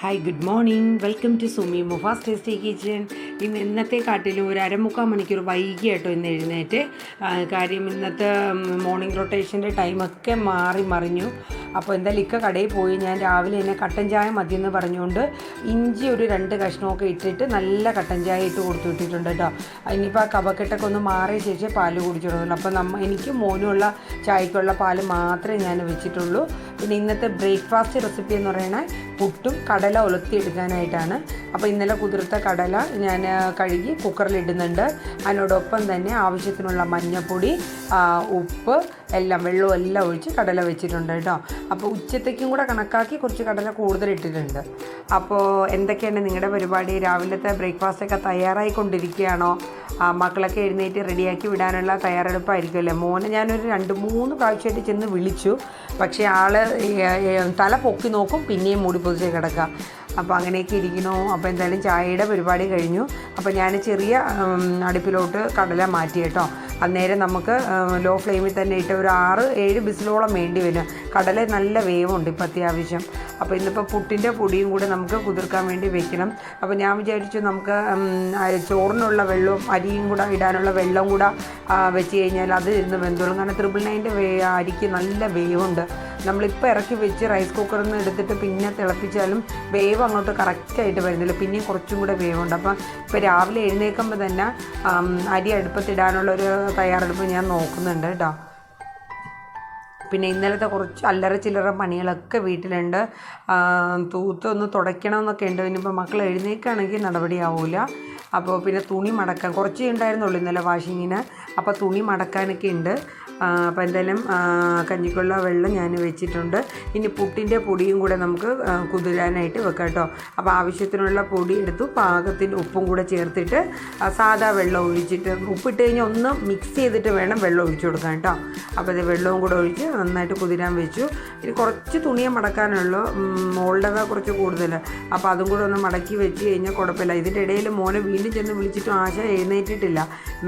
Hi good morning welcome to Sumi Mufas tasty kitchen ഇന്ന് ഇന്നത്തെ കാട്ടിലും ഒരു അരമുക്കാൽ മണിക്കൂർ വൈകിയായിട്ടോ ഇന്ന് എഴുന്നേറ്റ്. കാര്യം ഇന്നത്തെ മോർണിംഗ് റൊട്ടേഷന്റെ ടൈമൊക്കെ മാറി മറിഞ്ഞു. അപ്പോൾ എന്തായാലും ഇക്ക കടയിൽ പോയി ഞാൻ രാവിലെ തന്നെ കട്ടൻ ചായ മതി എന്ന് പറഞ്ഞുകൊണ്ട് ഇഞ്ചി ഒരു രണ്ട് കഷ്ണമൊക്കെ ഇട്ടിട്ട് നല്ല കട്ടൻ ചായ ഇട്ട് കൊടുത്തു വിട്ടിട്ടുണ്ട് കേട്ടോ. ഇനിയിപ്പോൾ ആ കപക്കെട്ടൊക്കെ ഒന്ന് മാറിയ ശേഷം പാൽ കുടിച്ചിടുന്നുള്ളൂ അപ്പോൾ നമ്മ എനിക്ക് മോനുമുള്ള ചായക്കുള്ള പാൽ മാത്രമേ ഞാൻ വെച്ചിട്ടുള്ളൂ. പിന്നെ ഇന്നത്തെ ബ്രേക്ക്ഫാസ്റ്റ് റെസിപ്പി എന്ന് പറയുന്നത് പുട്ടും കടല ഉലർത്തിയെടുക്കാനായിട്ടാണ് അപ്പോൾ ഇന്നലെ കുതിർത്ത കടല ഞാൻ കഴുകി കുക്കറിൽ ഇടുന്നുണ്ട്. അതിനോടൊപ്പം തന്നെ ആവശ്യത്തിനുള്ള മഞ്ഞൾപ്പൊടി ഉപ്പ് എല്ലാം വെള്ളവും എല്ലാം ഒഴിച്ച് കടല വെച്ചിട്ടുണ്ട് കേട്ടോ. അപ്പോൾ ഉച്ചത്തേക്കും കൂടെ കണക്കാക്കി കുറച്ച് കടല കൂടുതൽ ഇട്ടിട്ടുണ്ട്. അപ്പോൾ എന്തൊക്കെയാണ് നിങ്ങളുടെ പരിപാടി? രാവിലത്തെ ബ്രേക്ക്ഫാസ്റ്റൊക്കെ തയ്യാറായിക്കൊണ്ടിരിക്കുകയാണോ? മക്കളൊക്കെ എഴുന്നേറ്റ് റെഡിയാക്കി വിടാനുള്ള തയ്യാറെടുപ്പായിരിക്കുമല്ലേ? മോനെ ഞാനൊരു രണ്ട് മൂന്ന് പ്രാവശ്യമായിട്ട് ചെന്ന് വിളിച്ചു. പക്ഷേ ഈ, തല പൊക്കി നോക്കും പിന്നെയും മൂടി പൊതിച്ച് കിടക്കുക. അപ്പോൾ അങ്ങനെയൊക്കെ ഇരിക്കണു അപ്പോൾ എന്തായാലും ചായയുടെ പരിപാടി കഴിഞ്ഞു. അപ്പോൾ ഞാൻ ചെറിയ അടുപ്പിലോട്ട് കടല മാറ്റി കേട്ടോ. അന്നേരം നമുക്ക് ലോ ഫ്ലെയിമിൽ തന്നെ ഇട്ട് ഒരു ആറ് ഏഴ് ബിസിലോളം വേണ്ടി വരും. കടല നല്ല വേവുണ്ട് ഇപ്പം അത്യാവശ്യം. അപ്പോൾ ഇന്നിപ്പോൾ പുട്ടിന്റെ പൊടിയും കൂടെ നമുക്ക് കുതിർക്കാൻ വേണ്ടി വെക്കണം. അപ്പോൾ ഞാൻ വിചാരിച്ചു നമുക്ക് ചോറിനുള്ള വെള്ളവും അരിയും കൂടെ ഇടാനുള്ള വെള്ളം കൂടെ വെച്ച് കഴിഞ്ഞാൽ അത് ഇരുന്ന് വെന്തോളും. കാരണം ത്രിപിൾ നയന്റെ അരിക്ക് നല്ല വേവുണ്ട്. നമ്മളിപ്പോൾ ഇറക്കി വെച്ച് റൈസ് കുക്കറിൽ നിന്ന് എടുത്തിട്ട് പിന്നെ തിളപ്പിച്ചാലും വേവ് അങ്ങോട്ട് കറക്റ്റായിട്ട് വരുന്നില്ല. പിന്നെയും കുറച്ചും കൂടെ വേവുണ്ട്. അപ്പം ഇപ്പോൾ രാവിലെ എഴുന്നേൽക്കുമ്പോൾ തന്നെ അരി അടുപ്പത്തിടാനുള്ള ഒരു തയ്യാറെടുപ്പ് ഞാൻ നോക്കുന്നുണ്ട് കേട്ടോ പിന്നെ ഇന്നലത്തെ കുറച്ച് അല്ലറ ചില്ലറ പണികളൊക്കെ വീട്ടിലുണ്ട്. തൂത്തൊന്ന് തുടയ്ക്കണമെന്നൊക്കെ ഉണ്ട്. ഇനിയിപ്പോൾ മക്കൾ എഴുന്നേക്കാണെങ്കിൽ നടപടിയാവില്ല അപ്പോൾ പിന്നെ തുണി മടക്കാൻ കുറച്ചേ ഉണ്ടായിരുന്നുള്ളൂ ഇന്നലെ വാഷിങ്ങിന് അപ്പോൾ തുണി മടക്കാനൊക്കെ ഉണ്ട്. അപ്പോൾ എന്തായാലും കഞ്ഞിക്കുള്ള വെള്ളം ഞാൻ വെച്ചിട്ടുണ്ട്. ഇനി പുട്ടിന്റെ പൊടിയും കൂടെ നമുക്ക് കുതിരാനായിട്ട് വെക്കാം കേട്ടോ. അപ്പോൾ ആവശ്യത്തിനുള്ള പൊടി എടുത്തു പാകത്തിന് ഉപ്പും കൂടെ ചേർത്തിട്ട് സാധാ വെള്ളം ഒഴിച്ചിട്ട് ഉപ്പിട്ട് കഴിഞ്ഞാൽ ഒന്ന് മിക്സ് ചെയ്തിട്ട് വേണം വെള്ളം ഒഴിച്ചു കൊടുക്കാൻ കേട്ടോ. അപ്പോൾ ഇത് വെള്ളവും കൂടെ ഒഴിച്ച് നന്നായിട്ട് കുതിരാൻ വെച്ചു. ഇനി കുറച്ച് തുണിയെ മടക്കാനുള്ളൂ. മോളുടെ കുറച്ച് കൂടുതൽ. അപ്പോൾ അതും കൂടെ ഒന്ന് മടക്കി വെച്ച് കഴിഞ്ഞാൽ കുഴപ്പമില്ല. ഇതിന്റെ ഇടയിൽ മോനെ വീണ്ടും ചെന്ന് വിളിച്ചിട്ടും ആശ എഴുന്നേറ്റിട്ടില്ല.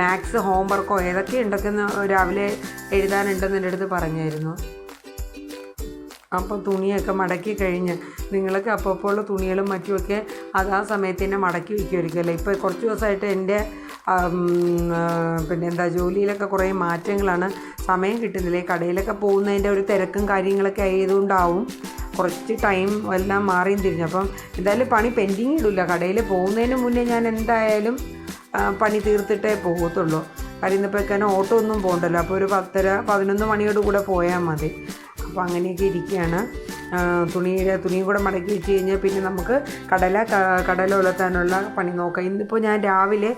മാത്സ് ഹോംവർക്കോ ഏതൊക്കെ ഉണ്ടെന്ന് രാവിലെ എഴുതാനുണ്ടെന്ന് എന്റെ അടുത്ത് പറഞ്ഞായിരുന്നു. അപ്പം തുണിയൊക്കെ മടക്കി കഴിഞ്ഞ് നിങ്ങൾക്ക് അപ്പോൾ തുണികളും മറ്റുമൊക്കെ അത് ആ സമയത്ത് തന്നെ മടക്കി വയ്ക്കുമായിരിക്കുമല്ലോ ഇപ്പോൾ കുറച്ച് ദിവസമായിട്ട് എന്റെ പിന്നെ എന്താ ജോലിയിലൊക്കെ കുറേ മാറ്റങ്ങളാണ്. സമയം കിട്ടുന്നില്ല. കടയിലൊക്കെ പോകുന്നതിന്റെ ഒരു തിരക്കും കാര്യങ്ങളൊക്കെ ആയതുകൊണ്ടാവും കുറച്ച് ടൈം എല്ലാം മാറിയും തിരിഞ്ഞു. അപ്പം എന്തായാലും പണി പെൻഡിങ് ഇടില്ല കടയിൽ പോകുന്നതിന് മുന്നേ ഞാൻ എന്തായാലും പണി തീർത്തിട്ടേ പോകത്തുള്ളൂ. കാര്യം ഇന്നിപ്പോൾ ഓട്ടോ ഒന്നും പോകണ്ടല്ലോ അപ്പോൾ ഒരു പത്തര പതിനൊന്ന് മണിയോട് കൂടെ പോയാൽ മതി. അപ്പോൾ അങ്ങനെയൊക്കെ ഇരിക്കുകയാണ് തുണി തുണിയുടെ തുണിയും കൂടെ മടക്കി വെച്ച് കഴിഞ്ഞാൽ പിന്നെ നമുക്ക് കടല കടല ഉലത്താനുള്ള പണി നോക്കാം. ഇന്നിപ്പോൾ ഞാൻ രാവിലെ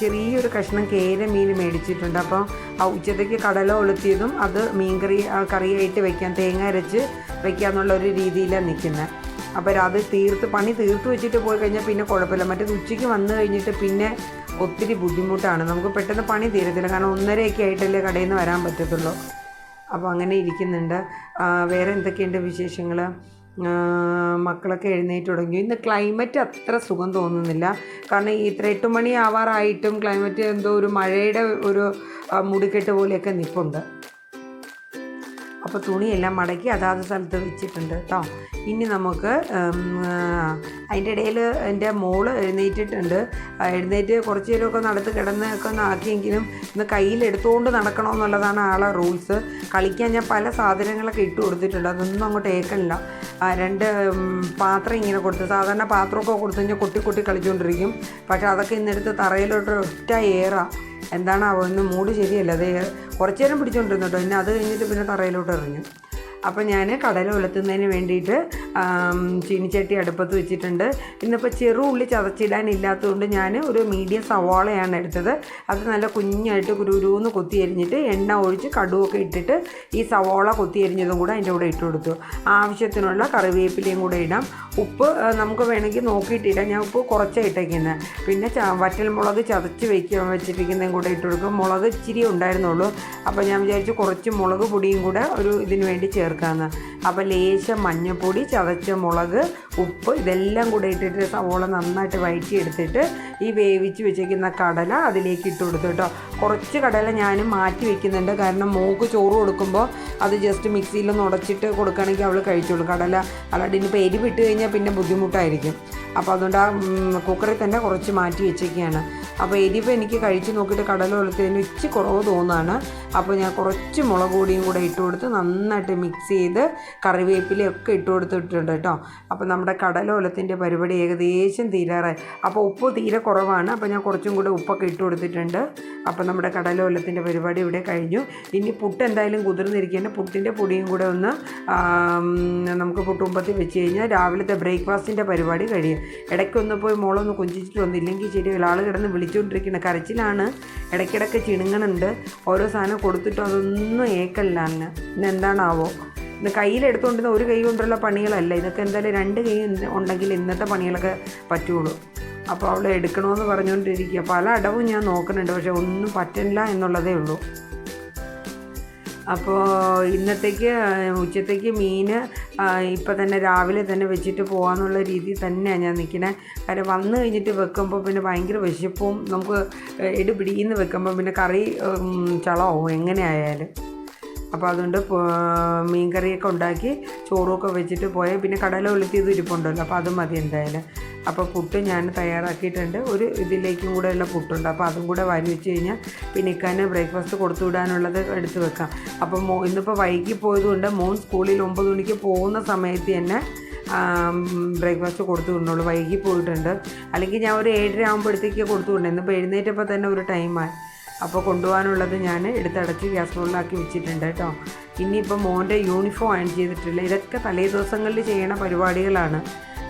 ചെറിയൊരു കഷ്ണം കേര മീൻ മേടിച്ചിട്ടുണ്ട്. അപ്പോൾ ആ ഉച്ചത്തേക്ക് കടല ഉളുത്തിയതും അത് മീൻകറി കറിയായിട്ട് വെക്കാം. തേങ്ങ അരച്ച് വെക്കാന്നുള്ള ഒരു രീതിയിലാണ് നിൽക്കുന്നത് അപ്പോൾ അത് തീർത്ത് പണി തീർത്ത് വെച്ചിട്ട് പോയി കഴിഞ്ഞാൽ പിന്നെ കുഴപ്പമില്ല. മറ്റേത് ഉച്ചയ്ക്ക് വന്നു കഴിഞ്ഞിട്ട് പിന്നെ ഒത്തിരി ബുദ്ധിമുട്ടാണ്. നമുക്ക് പെട്ടെന്ന് പണി തീരത്തില്ല. കാരണം ഒന്നരയൊക്കെ ആയിട്ടല്ലേ കടയിൽ നിന്ന് വരാൻ പറ്റത്തുള്ളൂ. അപ്പോൾ അങ്ങനെ ഇരിക്കുന്നുണ്ട്. വേറെ എന്തൊക്കെയുണ്ട് വിശേഷങ്ങൾ മക്കളൊക്കെ എഴുന്നേറ്റ് തുടങ്ങി. ഇന്ന് ക്ലൈമറ്റ് അത്ര സുഖം തോന്നുന്നില്ല. കാരണം ഈ ഇത്ര എട്ട് മണി ആവാറായിട്ടും ക്ലൈമറ്റ് എന്തോ ഒരു മഴയുടെ ഒരു മുടിക്കെട്ട് പോലെയൊക്കെ നിൽപ്പുണ്ട് അപ്പോൾ തുണിയെല്ലാം മടക്കി അതാത് സ്ഥലത്ത് വെച്ചിട്ടുണ്ട് കേട്ടോ ഇനി നമുക്ക് അതിന്റെ ഇടയിൽ എന്റെ മോൾ എഴുന്നേറ്റിട്ടുണ്ട്. എഴുന്നേറ്റ് കുറച്ച് നേരമൊക്കെ നടത്ത് കിടന്ന് ഒക്കെ ആക്കിയെങ്കിലും ഇന്ന് കയ്യിലെടുത്തുകൊണ്ട് നടക്കണമെന്നുള്ളതാണ് ആളെ റൂൾസ്. കളിക്കാൻ ഞാൻ പല സാധനങ്ങളൊക്കെ ഇട്ട് കൊടുത്തിട്ടുണ്ട്. അതൊന്നും അങ്ങോട്ട് ഏക്കണില്ല രണ്ട് പാത്രം ഇങ്ങനെ കൊടുത്ത് സാധാരണ പാത്രമൊക്കെ കൊടുത്തു കഴിഞ്ഞാൽ കൊട്ടി കൊട്ടി കളിച്ചുകൊണ്ടിരിക്കും പക്ഷേ അതൊക്കെ ഇന്നെടുത്ത് തറയിലോട്ട് ഒറ്റ ഏറാ. എന്താണാവോ അവൻ മൂഡ് ശരിയല്ല. അത് കുറച്ചു നേരം പിടിച്ചുകൊണ്ടിരുന്നു കേട്ടോ. പിന്നെ അത് കഴിഞ്ഞിട്ട് പിന്നെ തറയിലോട്ട് എറിഞ്ഞു. അപ്പോൾ ഞാൻ കടല ഉലത്തുന്നതിന് വേണ്ടിയിട്ട് ചീനിച്ചട്ടി അടുപ്പത്ത് വെച്ചിട്ടുണ്ട്. ഇന്നിപ്പോൾ ചെറു ഉള്ളി ചതച്ചിടാനില്ലാത്തതുകൊണ്ട് ഞാൻ ഒരു മീഡിയം സവാളയാണ് എടുത്തത്. അത് നല്ല കുഞ്ഞായിട്ട് കുരുരൂന്ന് കൊത്തി എരിഞ്ഞിട്ട് എണ്ണ ഒഴിച്ച് കടുവൊക്കെ ഇട്ടിട്ട് ഈ സവാള കൊത്തി എരിഞ്ഞതും കൂടെ അതിന്റെ കൂടെ ഇട്ട് കൊടുത്തു. ആവശ്യത്തിനുള്ള കറിവേപ്പിലയും കൂടെ ഇടാം. ഉപ്പ് നമുക്ക് വേണമെങ്കിൽ നോക്കിയിട്ടിടാം ഞാൻ ഉപ്പ് കുറച്ചേ ഇട്ടേക്കുന്നത് പിന്നെ വറ്റൽ മുളക് ചതച്ച് വയ്ക്കാൻ വെച്ചിരിക്കുന്നതും കൂടെ ഇട്ട് കൊടുക്കും. മുളക് ഇച്ചിരി ഉണ്ടായിരുന്നുള്ളൂ. അപ്പോൾ ഞാൻ വിചാരിച്ചു കുറച്ച് മുളക് പൊടിയും കൂടെ ഒരു ഇതിന് വേണ്ടി ചേർത്ത് ചേർക്കാമെന്ന് അപ്പോൾ ലേശം മഞ്ഞൾപ്പൊടി ചതച്ച മുളക് ഉപ്പ് ഇതെല്ലാം കൂടെ ഇട്ടിട്ട് സവോള നന്നായിട്ട് വഴറ്റി എടുത്തിട്ട് ഈ വേവിച്ച് വെച്ചേക്കുന്ന കടല അതിലേക്ക് ഇട്ട് കൊടുത്തു കേട്ടോ. കുറച്ച് കടല ഞാൻ മാറ്റി വെക്കുന്നുണ്ട്. കാരണം മോക്ക് ചോറ് കൊടുക്കുമ്പോൾ അത് ജസ്റ്റ് മിക്സിയിലൊന്ന് ഉടച്ചിട്ട് കൊടുക്കുകയാണെങ്കിൽ അവൾ കഴിച്ചോളൂ. കടല അല്ലാണ്ട് ഇനിയിപ്പോൾ എരിവിട്ട് കഴിഞ്ഞാൽ പിന്നെ ബുദ്ധിമുട്ടായിരിക്കും. അപ്പോൾ അതുകൊണ്ട് ആ കുക്കറിൽ തന്നെ കുറച്ച് മാറ്റി വെച്ചേക്കുകയാണ് അപ്പോൾ എരിവ് എനിക്ക് കഴിച്ച് നോക്കിയിട്ട് കടല വെള്ളത്തിന് ഇച്ചി കുറവ് തോന്നുകയാണ് അപ്പോൾ ഞാൻ കുറച്ച് മുളക് പൊടിയും കൂടെ ഇട്ട് കൊടുത്ത് നന്നായിട്ട് മിക്സ് ചെയ്ത് കറിവേപ്പിലയൊക്കെ ഇട്ട് കൊടുത്തിട്ടുണ്ട് കേട്ടോ. അപ്പോൾ നമ്മുടെ കടലോലത്തിന്റെ പരിപാടി ഏകദേശം തീരാറായി. അപ്പോൾ ഉപ്പ് തീരെ കുറവാണ്. അപ്പോൾ ഞാൻ കുറച്ചും കൂടെ ഉപ്പൊക്കെ ഇട്ട് കൊടുത്തിട്ടുണ്ട്. അപ്പോൾ നമ്മുടെ കടലോലത്തിന്റെ പരിപാടി ഇവിടെ കഴിഞ്ഞു. ഇനി പുട്ട് എന്തായാലും കുതിർന്നിരിക്കുകയാണ്. പുട്ടിന്റെ പൊടിയും കൂടെ ഒന്ന് നമുക്ക് പുട്ടുമ്പത്തിൽ വെച്ച് കഴിഞ്ഞാൽ രാവിലത്തെ ബ്രേക്ക്ഫാസ്റ്റിന്റെ പരിപാടി കഴിയും. ഇടയ്ക്കൊന്ന് പോയി മോളൊന്ന് കൊഞ്ചിച്ചിട്ട് വന്നില്ലെങ്കിൽ ശരിയല്ല ആൾ കിടന്ന് വിളിച്ചുകൊണ്ടിരിക്കുന്ന കരച്ചിലാണ്. ഇടയ്ക്കിടയ്ക്ക് ചിണുങ്ങണുണ്ട്. ഓരോ സാധനം കൊടുത്തിട്ടും അതൊന്നും ഏക്കല്ല അന്ന് ഇന്ന് എന്താണാവോ ഇന്ന് കയ്യിലെടുത്തുകൊണ്ടിരുന്ന ഒരു കൈ കൊണ്ടുള്ള പണികളല്ല. ഇതൊക്കെ എന്തായാലും രണ്ട് കൈ ഉണ്ടെങ്കിൽ ഇന്നത്തെ പണികളൊക്കെ പറ്റുള്ളൂ. അപ്പോൾ അവൾ എടുക്കണമെന്ന് പറഞ്ഞുകൊണ്ടിരിക്കുക. പല അടവും ഞാൻ നോക്കുന്നുണ്ട്. പക്ഷെ ഒന്നും പറ്റില്ല എന്നുള്ളതേ ഉള്ളൂ. അപ്പോൾ ഇന്നത്തേക്ക് ഉച്ചത്തേക്ക് മീൻ ഇപ്പം തന്നെ രാവിലെ തന്നെ വെച്ചിട്ട് പോകാമെന്നുള്ള രീതിയിൽ തന്നെയാണ് ഞാൻ നിൽക്കുന്നത് കാര്യം വന്നു കഴിഞ്ഞിട്ട് വെക്കുമ്പോൾ പിന്നെ ഭയങ്കര വിശപ്പും നമുക്ക് ഇടുപിടിയിന്ന് വെക്കുമ്പോൾ പിന്നെ കറി ചളമാവും എങ്ങനെ ആയാലും അപ്പോൾ അതുകൊണ്ട് മീൻകറിയൊക്കെ മീൻ കറിയൊക്കെ ഉണ്ടാക്കി ചോറൊക്കെ വെച്ചിട്ട് പോയാൽ പിന്നെ കടല ഉളുത്തിയത് ഇരിപ്പുണ്ടല്ലോ അപ്പോൾ അത് മതി എന്തായാലും. അപ്പോൾ പുട്ട് ഞാൻ തയ്യാറാക്കിയിട്ടുണ്ട്. ഒരു ഇതിലേക്കും കൂടെയുള്ള പുട്ടുണ്ട്. അപ്പോൾ അതും കൂടെ വാരി വെച്ച് കഴിഞ്ഞാൽ പിന്നെ ഇക്കാന് ബ്രേക്ക്ഫാസ്റ്റ് കൊടുത്തു വിടാനുള്ളത് എടുത്ത് വെക്കാം. അപ്പോൾ മോ ഇന്നിപ്പോൾ വൈകി പോയതുകൊണ്ട് മോൻ സ്കൂളിൽ ഒമ്പത് മണിക്ക് പോകുന്ന സമയത്ത് തന്നെ ബ്രേക്ക്ഫാസ്റ്റ് കൊടുത്തു വിടണുള്ളൂ വൈകി പോയിട്ടുണ്ട്. അല്ലെങ്കിൽ ഞാൻ ഒരു ഏഴര ആകുമ്പോഴത്തേക്ക് കൊടുത്തു വിടണം. ഇന്നിപ്പോൾ എഴുന്നേറ്റപ്പോൾ തന്നെ ഒരു ടൈമായി അപ്പോൾ കൊണ്ടുപോകാനുള്ളത് ഞാൻ എടുത്തടച്ച് ഗ്യാസ് റോളിലാക്കി വെച്ചിട്ടുണ്ട് കേട്ടോ. ഇനിയിപ്പോൾ മോന്റെ യൂണിഫോം അയൺ ചെയ്തിട്ടില്ല. ഇതൊക്കെ തലേ ദിവസങ്ങളിൽ ചെയ്യണ പരിപാടികളാണ്.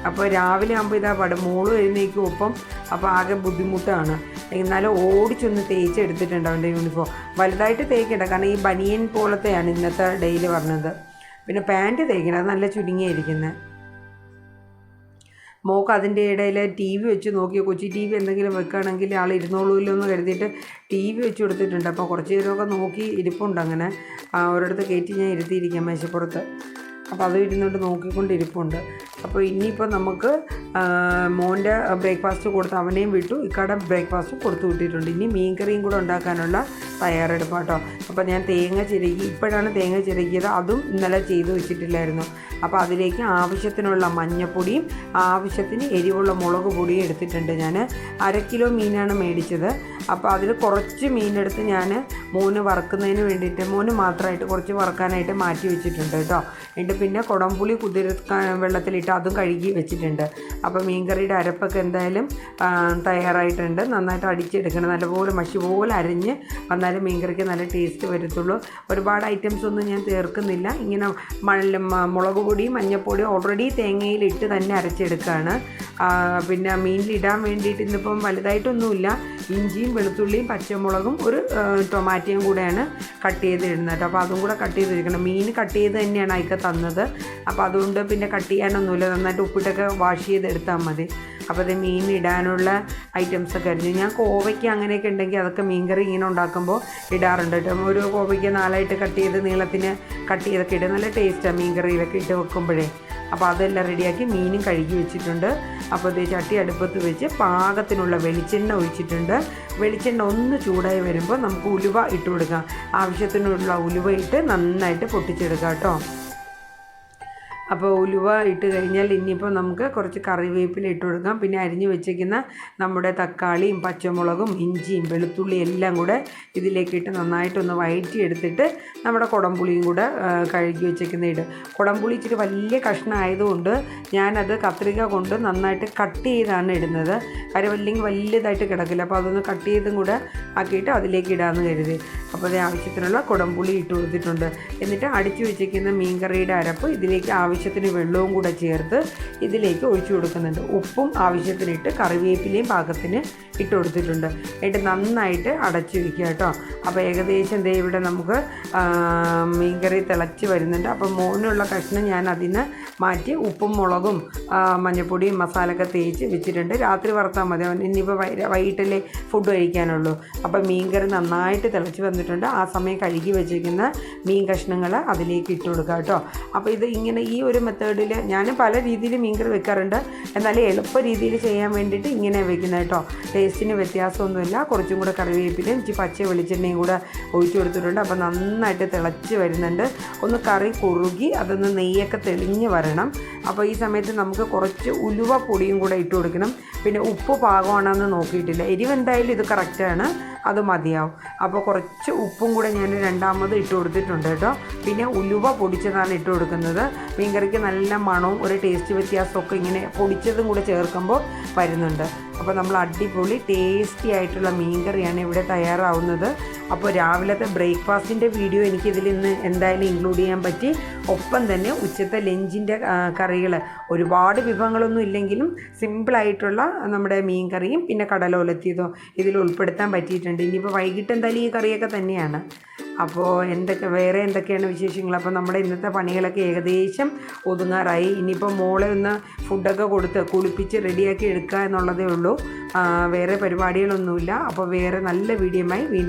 അപ്പോൾ രാവിലെ ആകുമ്പോൾ ഇതാ പാട്. മോളും എഴുന്നേക്കും ഒപ്പം. അപ്പോൾ ആകെ ബുദ്ധിമുട്ടാണ്. എന്നാലും ഓടിച്ചൊന്ന് തേച്ചെടുത്തിട്ടുണ്ട് അവന്റെ യൂണിഫോം വലുതായിട്ട് തേക്കണ്ട. കാരണം ഈ ബനിയൻ പോലത്തെയാണ് ഇന്നത്തെ ഡെയിലി പറഞ്ഞത്. പിന്നെ പാന്റ് തേക്കണം. അത് നല്ല ചുരുങ്ങിയിരിക്കുന്നത് മോക്ക് അതിന്റെ ഇടയിൽ ടി വി വെച്ച് നോക്കി കൊച്ചി ടി വി എന്തെങ്കിലും വെക്കുകയാണെങ്കിൽ ആൾ ഇരുന്നോളൂല്ലോ എന്ന് കരുതിയിട്ട് ടി വി വെച്ച് കൊടുത്തിട്ടുണ്ട്. അപ്പോൾ കുറച്ച് നേരമൊക്കെ നോക്കി ഇരിപ്പുണ്ട് അങ്ങനെ. ഒരിടത്ത് കയറ്റി ഞാൻ ഇരുത്തിയിരിക്കാം മേശപ്പുറത്ത്. അപ്പോൾ അത് ഇരുന്നുകൊണ്ട് നോക്കിക്കൊണ്ട് ഇരിപ്പുണ്ട്. അപ്പോൾ ഇനിയിപ്പോൾ നമുക്ക് മോന്റെ ബ്രേക്ക്ഫാസ്റ്റ് കൊടുത്ത് അവനെയും വിട്ടു. ഇക്കടെ ബ്രേക്ക്ഫാസ്റ്റ് കൊടുത്തു വിട്ടിട്ടുണ്ട്. ഇനി മീൻ കറിയും കൂടെ ഉണ്ടാക്കാനുള്ള തയ്യാറെടുപ്പ് കേട്ടോ അപ്പോൾ ഞാൻ തേങ്ങ ചിരകി ഇപ്പോഴാണ് തേങ്ങ ചിരകിയത്. അതും ഇന്നലെ ചെയ്ത് വെച്ചിട്ടില്ലായിരുന്നു. അപ്പോൾ അതിലേക്ക് ആവശ്യത്തിനുള്ള മഞ്ഞപ്പൊടിയും ആവശ്യത്തിന് എരിവുള്ള മുളക് പൊടിയും എടുത്തിട്ടുണ്ട് ഞാൻ അര കിലോ മീനാണ് മേടിച്ചത്. അപ്പോൾ അതിൽ കുറച്ച് മീനെടുത്ത് ഞാൻ മോന് വറുക്കുന്നതിന് വേണ്ടിയിട്ട് മോന് മാത്രമായിട്ട് കുറച്ച് വറുക്കാനായിട്ട് മാറ്റി വെച്ചിട്ടുണ്ട് കേട്ടോ. എന്നിട്ട് പിന്നെ കുടംപുളി കുതിർക്കാൻ വെള്ളത്തിലിട്ട് അതും കഴുകി വെച്ചിട്ടുണ്ട്. അപ്പോൾ മീൻകറിയുടെ അരപ്പൊക്കെ എന്തായാലും തയ്യാറായിട്ടുണ്ട്. നന്നായിട്ട് അടിച്ചെടുക്കണം. നല്ലപോലെ മഷി പോലെ അരിഞ്ഞ് വന്നാലും മീൻകറിക്ക് നല്ല ടേസ്റ്റ് വരത്തുള്ളൂ. ഒരുപാട് ഐറ്റംസ് ഒന്നും ഞാൻ ചേർക്കുന്നില്ല. ഇങ്ങനെ മുളക് പൊടി മഞ്ഞൾപ്പൊടി ഓൾറെഡി തേങ്ങയിലിട്ട് തന്നെ അരച്ചെടുക്കുകയാണ് പിന്നെ മീനിലിടാൻ വേണ്ടിയിട്ട് ഇന്നിപ്പം വലുതായിട്ടൊന്നുമില്ല. ഇഞ്ചിയും വെളുത്തുള്ളിയും പച്ചമുളകും ഒരു ടൊമാറ്റയും കൂടെയാണ് കട്ട് ചെയ്ത് ഇടുന്നത് അപ്പോൾ അതും കൂടെ കട്ട് ചെയ്ത് വെക്കണം മീൻ കട്ട് ചെയ്ത് തന്നെയാണ് അയക്ക തന്നത്. അപ്പോൾ അതുകൊണ്ട് പിന്നെ കട്ട് ചെയ്യാനൊന്നുമില്ല. നന്നായിട്ട് ഉപ്പിട്ടൊക്കെ വാഷ് ചെയ്തെടുത്താൽ മതി. അപ്പോൾ അത് മീൻ ഇടാനുള്ള ഐറ്റംസ് ഒക്കെ അരിഞ്ഞു ഞാൻ കോവയ്ക്ക് അങ്ങനെയൊക്കെ ഉണ്ടെങ്കിൽ അതൊക്കെ മീൻകറി ഇങ്ങനെ ഉണ്ടാക്കുമ്പോൾ ഇടാറുണ്ട് കേട്ടോ. ഒരു കോവയ്ക്ക് നാലായിട്ട് കട്ട് ചെയ്ത് നീളത്തിന് കട്ട് ചെയ്തൊക്കെ ഇടും നല്ല ടേസ്റ്റാണ് മീൻകറിയിലൊക്കെ ഇട്ട് വെക്കുമ്പോഴേ. അപ്പോൾ അതെല്ലാം റെഡിയാക്കി മീനും കഴുകി വെച്ചിട്ടുണ്ട്. അപ്പോൾ ഇത് ചട്ടി അടുപ്പത്ത് വെച്ച് പാകത്തിനുള്ള വെളിച്ചെണ്ണ ഒഴിച്ചിട്ടുണ്ട്. വെളിച്ചെണ്ണ ഒന്ന് ചൂടായി വരുമ്പോൾ നമുക്ക് ഉലുവ ഇട്ട് കൊടുക്കാം. ആവശ്യത്തിനുള്ള ഉലുവ ഇട്ട് നന്നായിട്ട് പൊട്ടിച്ചെടുക്കാം കേട്ടോ. അപ്പോൾ ഉലുവ ഇട്ട് കഴിഞ്ഞാൽ ഇനിയിപ്പോൾ നമുക്ക് കുറച്ച് കറിവേപ്പില ഇട്ട് കൊടുക്കാം. പിന്നെ അരിഞ്ഞ് വെച്ചേക്കുന്ന നമ്മുടെ തക്കാളിയും പച്ചമുളകും ഇഞ്ചിയും വെളുത്തുള്ളിയും എല്ലാം കൂടെ ഇതിലേക്കിട്ട് നന്നായിട്ടൊന്ന് വഴറ്റി എടുത്തിട്ട് നമ്മുടെ കുടംപുളിയും കൂടെ കഴുകി വെച്ചേക്കുന്ന ഇട്. കുടംപുളി ഇച്ചിരി വലിയ കഷ്ണമായതുകൊണ്ട് ഞാനത് കത്രിക കൊണ്ട് നന്നായിട്ട് കട്ട് ചെയ്താണ് ഇടുന്നത്. കാര്യം അല്ലെങ്കിൽ വലിയതായിട്ട് കിടക്കില്ല. അപ്പോൾ അതൊന്ന് കട്ട് ചെയ്തും കൂടെ ആക്കിയിട്ട് അതിലേക്ക് ഇടാമെന്ന് കരുതി. അപ്പോൾ അതിന് ആവശ്യത്തിനുള്ള കുടംപുളി ഇട്ട് കൊടുത്തിട്ടുണ്ട്. എന്നിട്ട് അടിച്ചു വെച്ചേക്കുന്ന മീൻകറിയുടെ അരപ്പ് ഇതിലേക്ക് ആവശ്യത്തിന് വെള്ളവും കൂടെ ചേർത്ത് ഇതിലേക്ക് ഒഴിച്ചു കൊടുക്കുന്നുണ്ട്. ഉപ്പും ആവശ്യത്തിനിട്ട് കറിവേപ്പിലയും പാകത്തിന് ഇട്ട് കൊടുത്തിട്ടുണ്ട്. എന്നിട്ട് നന്നായിട്ട് അടച്ചു വയ്ക്കുക കേട്ടോ. അപ്പോൾ ഏകദേശം ദേ ഇവിടെ നമുക്ക് മീൻകറി തിളച്ച് വരുന്നുണ്ട്. അപ്പോൾ മോനുള്ള കഷ്ണം ഞാൻ അതിന് മാറ്റി ഉപ്പും മുളകും മഞ്ഞപ്പൊടിയും മസാലയൊക്കെ തേച്ച് വെച്ചിട്ടുണ്ട്. രാത്രി വറുത്താൽ മതി. ഇനിയിപ്പോൾ വൈകിട്ടല്ലേ ഫുഡ് കഴിക്കാനുള്ളൂ. അപ്പോൾ മീൻകറി നന്നായിട്ട് തിളച്ച് വന്നിട്ടുണ്ട്. ആ സമയം കഴുകി വെച്ചിരിക്കുന്ന മീൻ കഷ്ണങ്ങൾ അതിലേക്ക് ഇട്ട് കൊടുക്കുക കേട്ടോ. അപ്പോൾ ഇത് ഇങ്ങനെ ഈ ഒരു മെത്തേഡിൽ ഞാൻ പല രീതിയിൽ മീൻകറി വെക്കാറുണ്ട്. എന്നാലും എളുപ്പ രീതിയിൽ ചെയ്യാൻ വേണ്ടിയിട്ട് ഇങ്ങനെ വെക്കുന്നത് കേട്ടോ. ടേസ്റ്റിന് വ്യത്യാസമൊന്നുമില്ല. കുറച്ചും കൂടെ കറിവേപ്പിലും ഇച്ചിരി പച്ച വെളിച്ചെണ്ണയും കൂടെ ഒഴിച്ചു കൊടുത്തിട്ടുണ്ട്. അപ്പോൾ നന്നായിട്ട് തിളച്ച് വരുന്നുണ്ട്. ഒന്ന് കറി കുറുകി അതൊന്ന് നെയ്യൊക്കെ തെളിഞ്ഞ് വരണം. അപ്പോൾ ഈ സമയത്ത് നമുക്ക് കുറച്ച് ഉലുവ പൊടിയും കൂടെ ഇട്ട് കൊടുക്കണം. പിന്നെ ഉപ്പ് പാകമാണെന്ന് നോക്കിയിട്ടില്ല. എരിവ് എന്തായാലും ഇത് കറക്റ്റാണ് അത് മതിയാവും. അപ്പോൾ കുറച്ച് ഉപ്പും കൂടെ ഞാൻ രണ്ടാമത് ഇട്ട് കൊടുത്തിട്ടുണ്ട് കേട്ടോ. പിന്നെ ഉലുവ പൊടിച്ചതാണ് ഇട്ട് കൊടുക്കുന്നത്. മീൻകറിക്ക് നല്ല മണവും ഒരു ടേസ്റ്റ് വ്യത്യാസമൊക്കെ ഇങ്ങനെ പൊടിച്ചതും കൂടെ ചേർക്കുമ്പോൾ വരുന്നുണ്ട്. അപ്പോൾ നമ്മൾ അടിപൊളി ടേസ്റ്റി ആയിട്ടുള്ള മീൻ കറിയാണ് ഇവിടെ തയ്യാറാവുന്നത്. അപ്പോൾ രാവിലത്തെ ബ്രേക്ക്ഫാസ്റ്റിന്റെ വീഡിയോ എനിക്കിതിൽ ഇന്ന് എന്തായാലും ഇൻക്ലൂഡ് ചെയ്യാൻ പറ്റി. ഒപ്പം തന്നെ ഉച്ചത്തെ ലഞ്ചിന്റെ കറികൾ ഒരുപാട് വിഭവങ്ങളൊന്നും ഇല്ലെങ്കിലും സിമ്പിളായിട്ടുള്ള നമ്മുടെ മീൻ കറിയും പിന്നെ കടലോലത്തിയതോ ഇതിൽ ഉൾപ്പെടുത്താൻ പറ്റിയിട്ടുണ്ട്. ഇനിയിപ്പോൾ വൈകിട്ട് എന്തായാലും ഈ കറിയൊക്കെ തന്നെയാണ്. അപ്പോൾ എന്തൊക്കെ വേറെ എന്തൊക്കെയാണ് വിശേഷങ്ങൾ? അപ്പോൾ നമ്മുടെ ഇന്നത്തെ പണികളൊക്കെ ഏകദേശം ഒതുങ്ങാറായി. ഇനിയിപ്പോൾ മോളെ ഒന്ന് ഫുഡൊക്കെ കൊടുത്ത് കുളിപ്പിച്ച് റെഡിയാക്കി എടുക്കുക എന്നുള്ളതേ ഉള്ളൂ വേറെ പരിപാടികളൊന്നുമില്ല. അപ്പോൾ വേറെ നല്ല വീഡിയോമായി വീണ്ടും